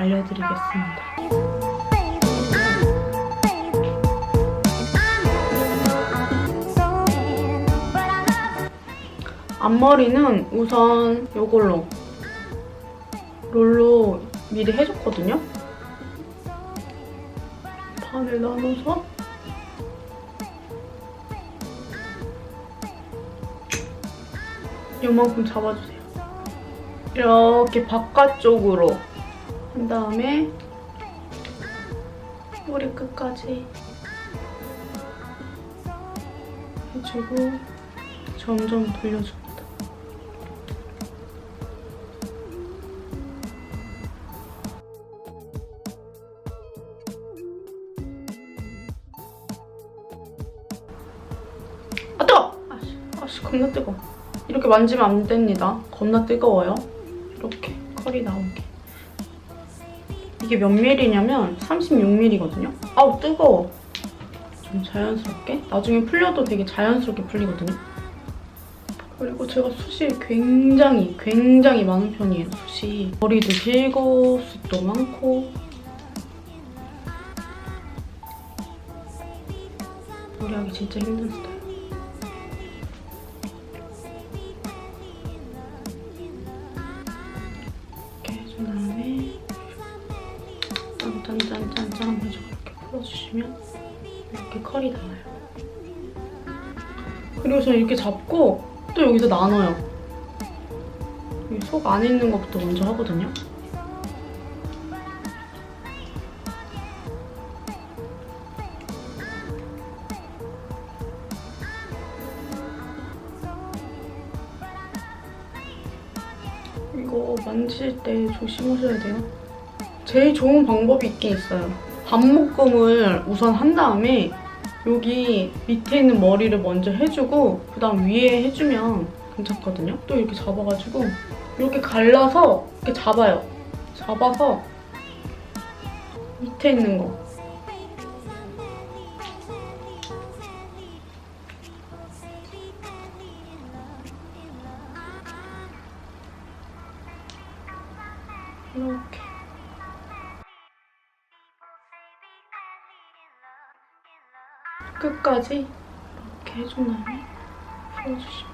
알려드리겠습니다. 앞머리는 우선 이걸로 롤로 미리 해줬거든요. 반을 나눠서 요만큼 잡아주세요. 이렇게 바깥쪽으로 한 다음에 머리 끝까지 해주고 점점 돌려줍니다. 아 뜨거! 아씨, 아씨 겁나 뜨거. 이렇게 만지면 안 됩니다. 겁나 뜨거워요. 이렇게 컬이 나오게. 이게 몇 밀리냐면 36mm거든요. 아우 뜨거워. 좀 자연스럽게. 나중에 풀려도 되게 자연스럽게 풀리거든요. 그리고 제가 숱이 굉장히 굉장히 많은 편이에요. 숱이 머리도 길고 숱도 많고 머리하기 진짜 힘든 스타일. 풀어주시면 이렇게 컬이 나와요. 그리고 저는 이렇게 잡고 또 여기서 나눠요. 속 안에 있는 것부터 먼저 하거든요. 이거 만질 때 조심하셔야 돼요. 제일 좋은 방법이 있긴 있어요. 반묶음을 우선 한 다음에 여기 밑에 있는 머리를 먼저 해주고 그 다음 위에 해주면 괜찮거든요. 또 이렇게 잡아가지고 이렇게 갈라서 이렇게 잡아요. 잡아서 밑에 있는 거 이렇게 끝까지 이렇게 해준 다음에 풀어주시면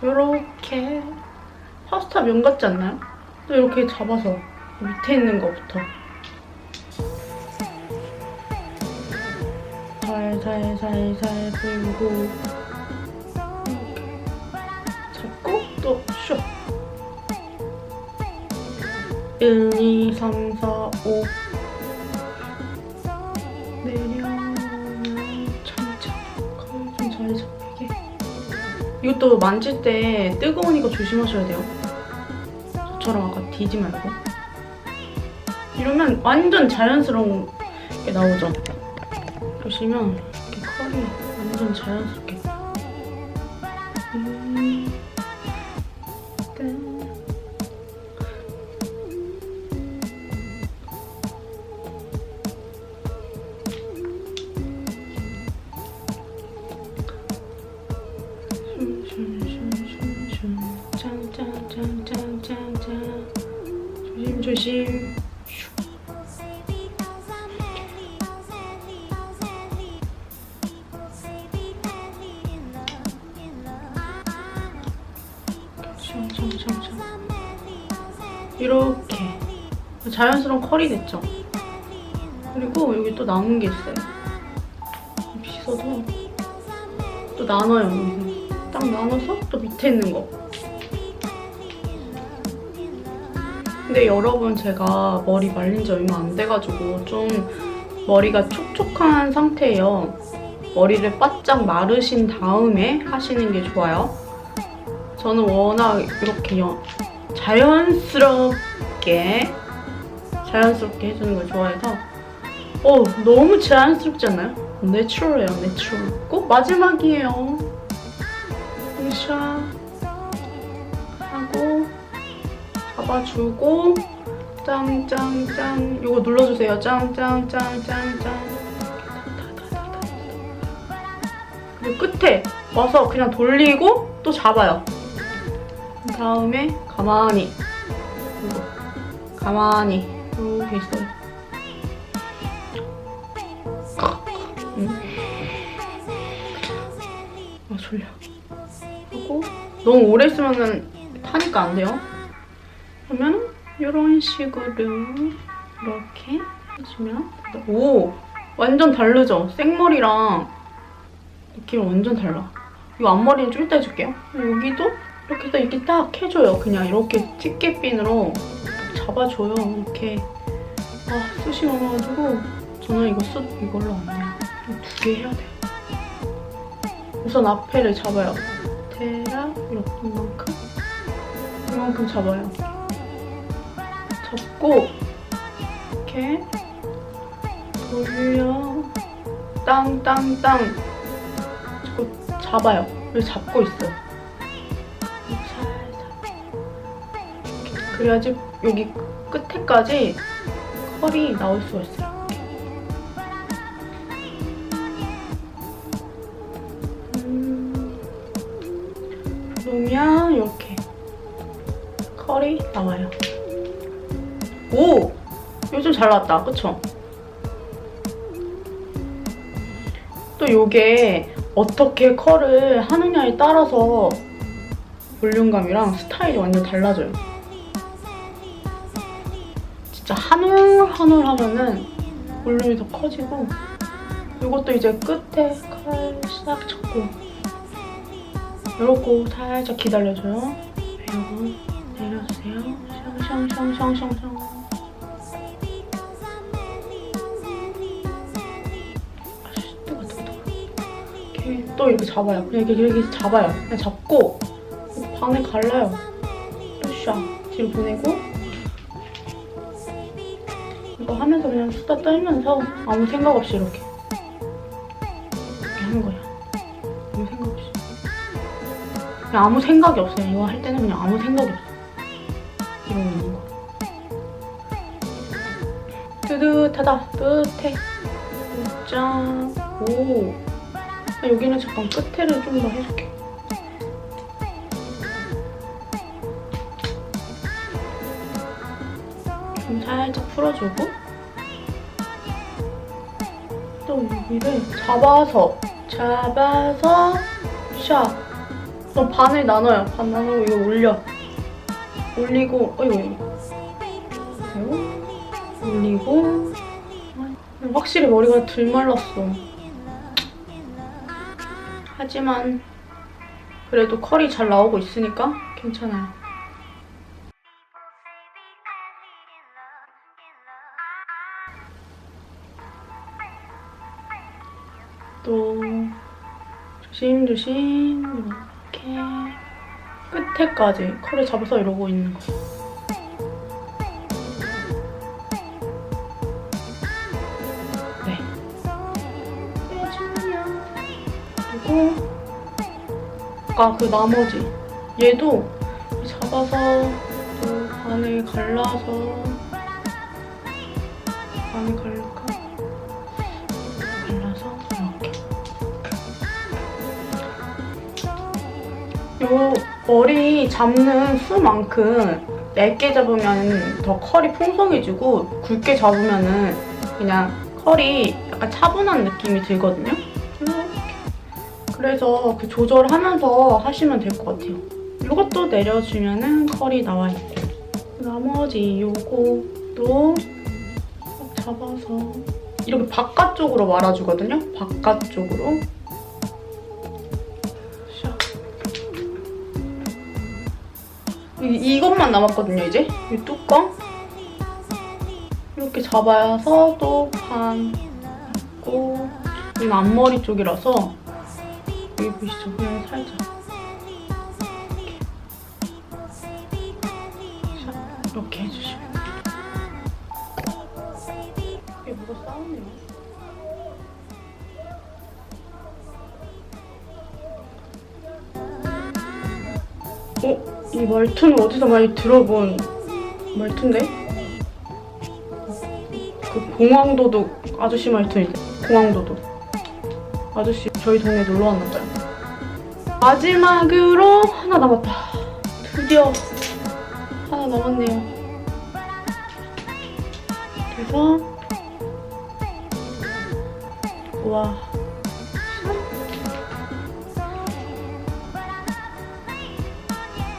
돼요. 이렇게 파스타 면 같지 않나요? 또 이렇게 잡아서 밑에 있는 거부터. 살살살살 불고. 잡고 또 슉 1, 2, 3, 4, 5 이것도 만질 때 뜨거우니까 조심하셔야 돼요. 저처럼 아까 뒤지 말고. 이러면 완전 자연스러운 게 나오죠? 보시면 이렇게 컬이 완전 자연스럽게 슌슌슌슌슌 짠짠짠짠짠짠 조심조심 이렇게. 자연스러운 컬이 됐죠? 그리고 여기 또 남은 게 있어요. 빗어서 또 나눠요 여기서 딱 나눠서 또 밑에 있는 거. 근데 여러분 제가 머리 말린 지 얼마 안 돼가지고 좀 머리가 촉촉한 상태예요. 머리를 바짝 마르신 다음에 하시는 게 좋아요. 저는 워낙 이렇게 여- 자연스럽게 자연스럽게 해주는 걸 좋아해서. 어 너무 자연스럽지 않나요? 내추럴해요 내추럴. 꼭 마지막이에요 으쌰 하고 잡아주고 짱짱짱 이거 눌러주세요 짱짱짱짱짱 그리고 끝에 와서 그냥 돌리고 또 잡아요 그 다음에 가만히 가만히 이렇게 있어요. 음. 아 졸려. 하고 너무 오래 있으면은 타니까 안 돼요. 그러면 이런 식으로 이렇게 해주면 오 완전 다르죠? 생머리랑 느낌 완전 달라. 이 앞머리는 좀 이따 해줄게요. 여기도 이렇게 해서 이렇게 딱 해줘요. 그냥 이렇게 집게핀으로 잡아줘요. 이렇게 아 숱이 많아가지고 저는 이거 숱 이걸로 안 해요. 두 개 해야 돼요. 우선 앞에를 잡아요. 이만큼 이만큼 잡아요. 잡고 이렇게 돌려 땅땅땅 자꾸 잡아요. 여기 잡고 있어요. 살살. 그래야지 여기 끝에까지 컬이 나올 수가 있어요. 나와요. 오! 요즘 잘 나왔다. 그쵸? 또 요게 어떻게 컬을 하느냐에 따라서 볼륨감이랑 스타일이 완전 달라져요. 진짜 한 올 한 올 하면은 볼륨이 더 커지고 이것도 이제 끝에 칼 싹 잡고 이러고 살짝 기다려줘요. 이러고 내려주세요. 이렇게 또 이렇게 잡아요. 그냥 이렇게 이렇게 잡아요. 그냥 잡고 반에 갈라요. 또샤 뒤로 보내고 이거 하면서 그냥 수다 떨면서 아무 생각 없이 이렇게 이렇게 하는 거예요. 아무 생각 없이. 그냥 아무 생각이 없어요. 이거 할 때는 그냥 아무 생각이 없어. 이 뜨뜻하다. 뜨뜻해. 짠. 오. 아, 여기는 잠깐 끝에를 좀 더 해줄게. 좀 살짝 풀어주고 또 여기를 잡아서 잡아서 샥 그럼 반을 나눠요 반 나누고 이거 올려 올리고 어이구 이거 올리고. 확실히 머리가 덜 말랐어. 하지만 그래도 컬이 잘 나오고 있으니까 괜찮아요. 또 조심조심 이렇게 끝에까지 컬을 잡아서 이러고 있는 거. 아까 그 나머지 얘도 잡아서 또 반을 갈라서 반을 갈릴까? 갈라서 이렇게 요 머리 잡는 수만큼 얇게 잡으면 더 컬이 풍성해지고 굵게 잡으면 은 그냥 컬이 약간 차분한 느낌이 들거든요. 그래서 그 조절하면서 하시면 될 것 같아요. 이것도 내려주면은 컬이 나와요. 나머지 요것도 딱 잡아서 이렇게 바깥쪽으로 말아주거든요. 바깥쪽으로. 이것만 남았거든요, 이제. 이 뚜껑. 이렇게 잡아서 또 반 있고 이건 앞머리 쪽이라서 여기 보시죠? 그냥 살짝 이렇게 해주시면 이게 뭐가 싸우네요. 어? 이 말투는 어디서 많이 들어본 말투인데? 그 공항도둑 아저씨 말투인데 공항도둑 아저씨 저희 동네 놀러 왔나봐요 마지막으로 하나 남았다 두 드디어 하나 남았네요. 그래서 와.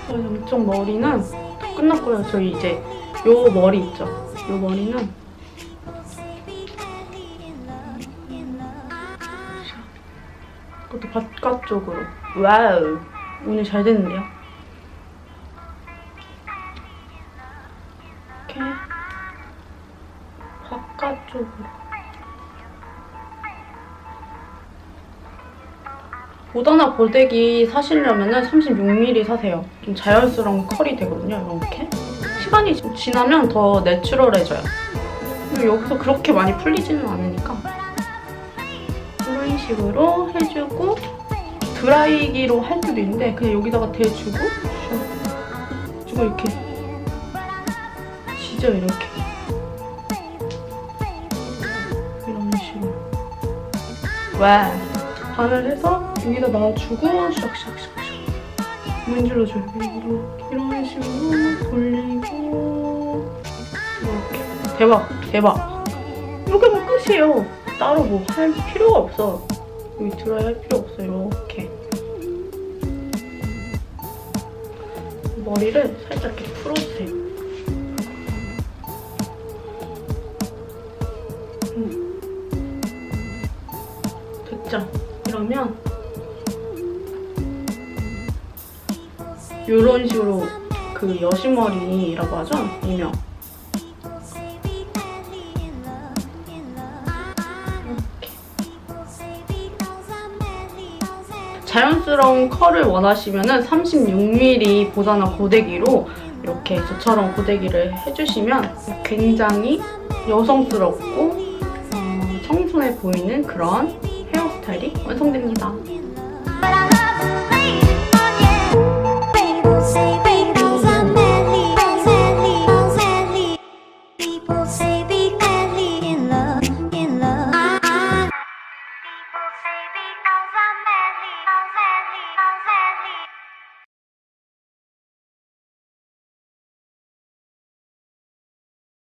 저 염쪽 머리는 다 끝났고요. 저희 이제 요 머리 있죠. 요 머리는 이것도 바깥쪽으로. 와우. 오늘 잘 됐는데요? 이렇게 바깥쪽으로. 보다나 고데기 사시려면 36mm 사세요. 좀 자연스러운 컬이 되거든요, 이렇게. 시간이 좀 지나면 더 내추럴해져요. 여기서 그렇게 많이 풀리지는 않으니까. 식으로 해주고 드라이기로 할 때도 있는데 그냥 여기다가 대주고 슉 주고 이렇게 지져 이렇게 이런 식으로. 와 반을 해서 여기다 놔주고 샥샥샥샥. 문질러줘요. 이렇게 이런 식으로 돌리고 이렇게. 대박 대박. 이렇게 하면 끝이에요. 따로 뭐 할 필요가 없어 여기 드라이 할 필요 없어 이렇게 머리를 살짝 이렇게 풀어주세요 음. 됐죠? 이러면 이런 식으로 그 여신머리라고 하죠? 일명 자연스러운 컬을 원하시면 36mm 보다나 고데기로 이렇게 저처럼 고데기를 해주시면 굉장히 여성스럽고 어, 청순해 보이는 그런 헤어스타일이 완성됩니다.